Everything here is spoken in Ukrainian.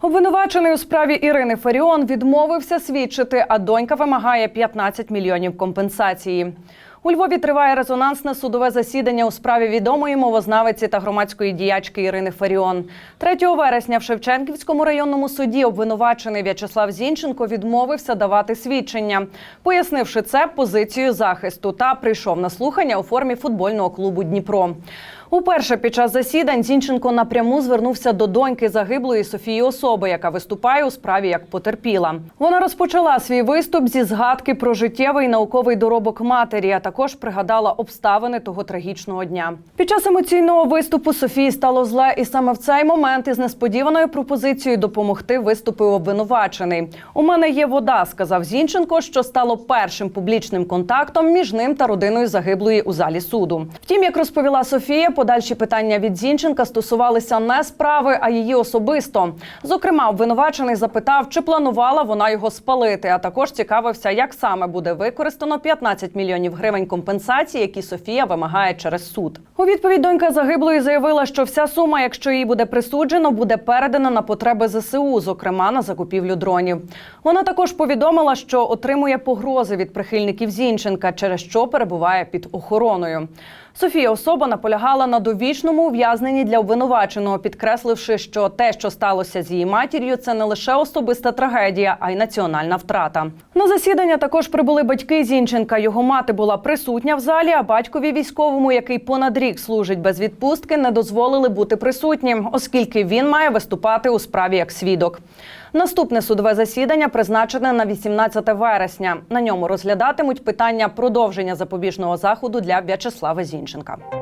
Обвинувачений у справі Ірини Фаріон відмовився свідчити, а донька вимагає 15 мільйонів компенсації. У Львові триває резонансне судове засідання у справі відомої мовознавиці та громадської діячки Ірини Фаріон. 3 вересня в Шевченківському районному суді обвинувачений В'ячеслав Зінченко відмовився давати свідчення, пояснивши це позицію захисту та прийшов на слухання у формі футбольного клубу Дніпро. Уперше під час засідань Зінченко напряму звернувся до доньки загиблої Софії особи, яка виступає у справі як потерпіла. Вона розпочала свій виступ зі згадки про життєвий науковий доробок матері, а також пригадала обставини того трагічного дня. Під час емоційного виступу Софії стало зле, і саме в цей момент із несподіваною пропозицією допомогти виступив обвинувачений. У мене є вода, сказав Зінченко, що стало першим публічним контактом між ним та родиною загиблої у залі суду. Втім, як розповіла Софія, подальші питання від Зінченка стосувалися не справи, а її особисто. Зокрема, обвинувачений запитав, чи планувала вона його спалити, а також цікавився, як саме буде використано 15 мільйонів гривень компенсації, які Софія вимагає через суд. У відповідь донька загиблої заявила, що вся сума, якщо їй буде присуджено, буде передана на потреби ЗСУ, зокрема на закупівлю дронів. Вона також повідомила, що отримує погрози від прихильників Зінченка, через що перебуває під охороною. Софія особа наполягала на довічному ув'язненні для обвинуваченого, підкресливши, що те, що сталося з її матір'ю, це не лише особиста трагедія, а й національна втрата. На засідання також прибули батьки Зінченка. Його мати була присутня в залі, а батькові військовому, який понад рік служить без відпустки, не дозволили бути присутнім, оскільки він має виступати у справі як свідок. Наступне судове засідання призначене на 18 вересня. На ньому розглядатимуть питання продовження запобіжного заходу для В'ячеслава Зінченка. Німченка.